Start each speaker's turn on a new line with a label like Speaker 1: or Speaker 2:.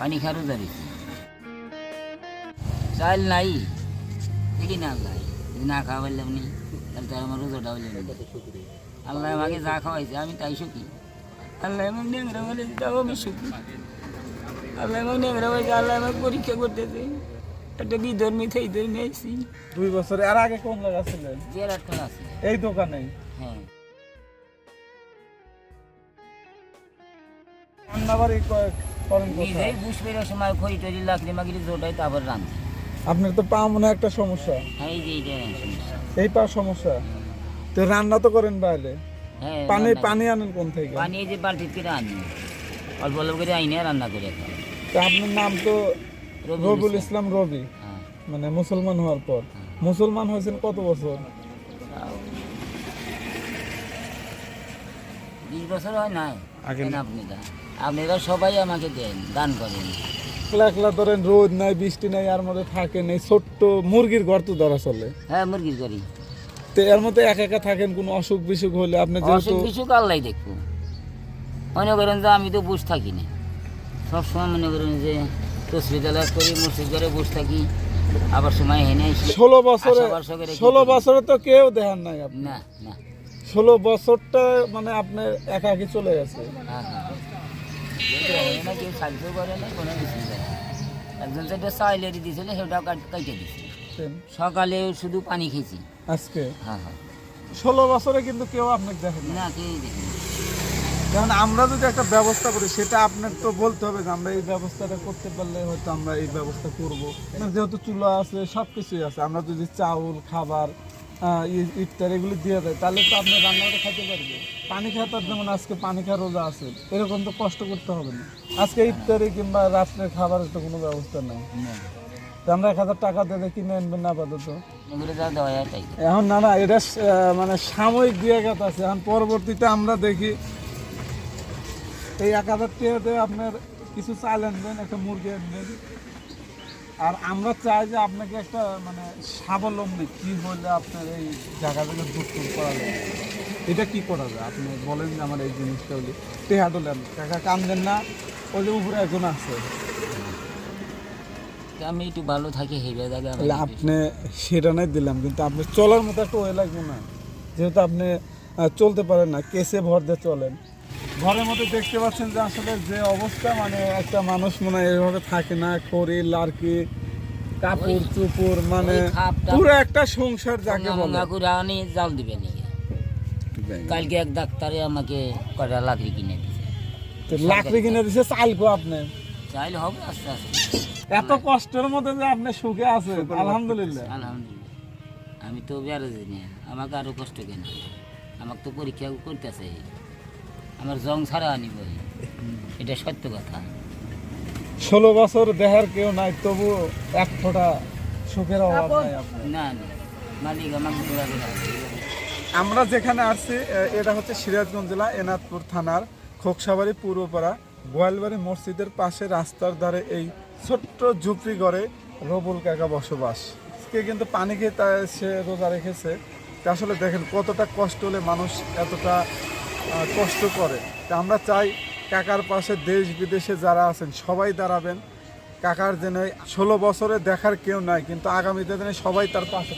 Speaker 1: পানি খারও ধরেছি চাল নাই দেখি না আল্লাহ। যদি না খাওয়া পারলাম নি তাহলে তো আমার রোজাটা আল্লাহ আমাকে যা খাওয়াইছে আমি তাই সুখী। আল্লাহ নেংরা বলে তাও আমি সুখী। আল্লাহ নেংরা বলেছে আল্লাহ পরীক্ষা করতেছে। একটা বিধর্মী থেকে ধর্মী আইসি
Speaker 2: দুই বছরে আর আগে কোন জায়গা ছিলেন এই দোকানে?
Speaker 1: হ্যাঁ।
Speaker 2: রান্নাবাড়ি
Speaker 1: নিজেই বুঝবে সময় খড়ি টড়ি লাকড়ি মাকড়ি জোটাই তারপর রান্ধে
Speaker 2: আপনার তো পা মনে হয় একটা সমস্যা।
Speaker 1: হ্যাঁ এই যে সমস্যা।
Speaker 2: এই পা সমস্যা। তো রান্না তো করেন বাইরে?
Speaker 1: হ্যাঁ
Speaker 2: পানি পানি আনেন কোন থেকে?
Speaker 1: পানি এই যে বালতি করে আনি। অল্প অল্প করে আইনে রান্না করে
Speaker 2: তো আপনার নাম তো
Speaker 1: রবিউল ইসলাম।
Speaker 2: রবি।
Speaker 1: হ্যাঁ।
Speaker 2: মানে মুসলমান হওয়ার পর। মুসলমান হয়েছেন কত বছর?
Speaker 1: বিশ বছর হয় নাই।
Speaker 2: আগে
Speaker 1: কেন
Speaker 2: না।
Speaker 1: আপনি দা আপনারা সবাই আমাকে দেন দান করেন।
Speaker 2: একলা একলা ধরেন রোদ নাই বৃষ্টি নাই আর মধ্যে থাকে নেই ছোট্ট মুরগির ঘর তো ধরা চলে।
Speaker 1: হ্যাঁ মুরগির করি
Speaker 2: তো এর মধ্যে একা একা থাকেন কোনো অসুখ বিসুখ হলে আপনি যেহেতু
Speaker 1: অসুখ বিসুখ আল্লাহ দেখব। মনে করেন যে আমি তো বসে থাকি না। সবসময় মনে করেন যে হসপিটালে করি মসজিদ করে বসে থাকি। আবার সময় হেনে আসি
Speaker 2: ষোলো বছরে ষোলো বছরে তো কেউ দেখান নাই আপনি
Speaker 1: না না।
Speaker 2: ষোলো বছরটা মানে আপনার একাকি চলে গেছে।
Speaker 1: হ্যাঁ হ্যাঁ। একজন সেটা সাইলেরি দিয়েছিল সেটাও কাট- কাইটে সকালে শুধু পানি খেয়েছি।
Speaker 2: আজকে?
Speaker 1: হ্যাঁ হ্যাঁ।
Speaker 2: ষোলো বছরে কিন্তু কেউ আপনাকে দেখেন না।
Speaker 1: কেউ দেখিনি
Speaker 2: কারণ আমরা যদি একটা ব্যবস্থা করি সেটা আপনার তো বলতে হবে যে আমরা এই ব্যবস্থাটা করতে পারলে হয়তো আমরা এই ব্যবস্থা করব। যেহেতু চুলা আছে সব কিছুই আছে। আমরা যদি চাউল খাবার ইফতার এগুলি দিয়ে দেয়। তাহলে তো আপনি রান্নাটা খেতে পারবে। পানি যেমন আজকে পানি খাওয়ার রোজা আছে। এরকম তো কষ্ট করতে হবে না। আজকে ইফতারি কিংবা রাত্রের খাবারের তো কোনো ব্যবস্থা নেই। আমরা এক হাজার টাকা দিয়ে কিনে আনবেন না আপাতত। এখন না না এটা মানে সাময়িক দিয়ে গেছে আছে। এখন পরবর্তীতে আমরা দেখি এই এক হাজার টাকাতে আপনার কিছু চাল আনবেন একটা মুরগি আনবেন। আর আমরা চাই যে আপনাকে একটা মানে স্বাবলম্বী কি হলে আপনার এই জায়গা থেকে দূর করা যায়। এটা কি করা যায়? আপনি বলেন যে আমার এই জিনিসটা হলে। টেহা ডলেন কাকা কান্দেন না ওই যে উপরে একজন আছে।
Speaker 1: আমি একটু ভালো থাকি হেবে জায়গা একটু-
Speaker 2: আপনি সেটা নাই দিলাম কিন্তু আপনি চলার মতো একটা ওয়ে লাগবে না। যেহেতু আপনি চলতে পারেন না কেসে ভর দিয়ে চলেন। ঘরের মধ্যে দেখতে পাচ্ছেন যে আসলে যে অবস্থা মানে একটা মানুষ মনে হয় এভাবে থাকে না খড়ি লার্কি কাপড় চুপুর মানে পুরো একটা সংসার যাকে বলে।
Speaker 1: আনি জাল দিবে নাকি কালকে এক ডাক্তারে আমাকে কটা লাকড়ি কিনে দিছে।
Speaker 2: তো লাকড়ি কিনে দিছে চালকো আপনি?
Speaker 1: চাইলে হবে আস্তে আস্তে।
Speaker 2: এত কষ্টের মধ্যে যে আপনি সুখে আছেন আলহামদুলিল্লাহ।
Speaker 1: আলহামদুলিল্লাহ। আমি তো বেড়ে জানি আমাকে আরও কষ্ট কেন? আমাকে তো পরীক্ষা করতেছে। আমার জং ছাড়া আনিব এটা সত্য কথা।
Speaker 2: ষোলো বছর দেহার কেউ নাই তবু এক ফোঁটা সুখের অভাব নাই
Speaker 1: না না। মালিক আমাকে
Speaker 2: আমরা যেখানে আসছি এটা হচ্ছে সিরাজগঞ্জ জেলা এনাদপুর থানার খোকসাবাড়ি পূর্বপাড়া গোয়ালবাড়ি মসজিদের পাশে রাস্তার ধারে এই ছোট্ট ঝুপড়ি ঘরে রবুল কাকা বসবাস। কে কিন্তু পানি খেয়ে তা সে রোজা রেখেছে। তা আসলে দেখেন কতটা কষ্ট হলে মানুষ এতটা কষ্ট করে। তা আমরা চাই কাকার পাশে দেশ বিদেশে যারা আছেন, সবাই দাঁড়াবেন। কাকার যেন ষোলো বছরে দেখার কেউ নাই, কিন্তু আগামীতে দিনে সবাই তার পাশে